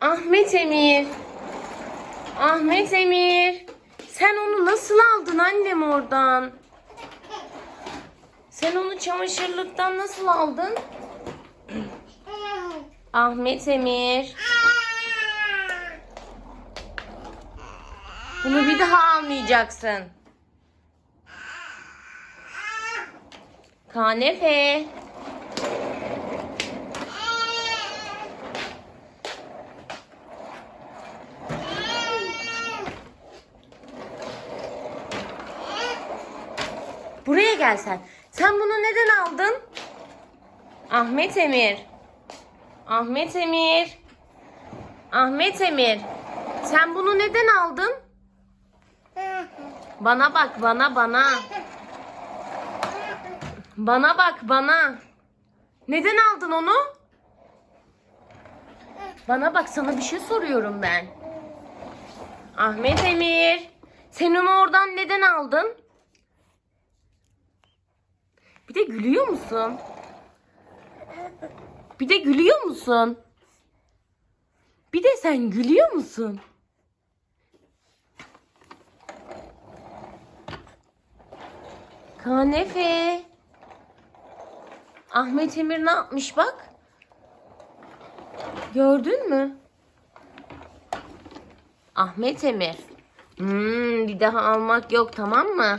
Ahmet Emir. Ahmet Emir. Sen onu nasıl aldın annem oradan? Sen onu çamaşırlıktan nasıl aldın? Ahmet Emir. Bunu bir daha almayacaksın. Kanepe. Buraya gel sen. Sen bunu neden aldın? Ahmet Emir. Ahmet Emir. Ahmet Emir. Sen bunu neden aldın? Bana bak bana bana. Bana bak bana. Neden aldın onu? Bana bak sana bir şey soruyorum ben. Ahmet Emir. Sen onu oradan neden aldın? Bir de gülüyor musun? Bir de gülüyor musun? Bir de sen gülüyor musun? Kanefe. Ahmet Emir ne yapmış bak? Gördün mü? Ahmet Emir. Hmm, bir daha almak yok tamam mı?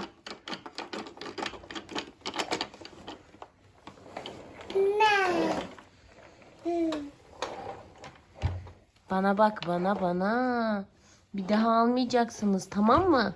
Bana bak bana bana. Bir daha almayacaksınız tamam mı?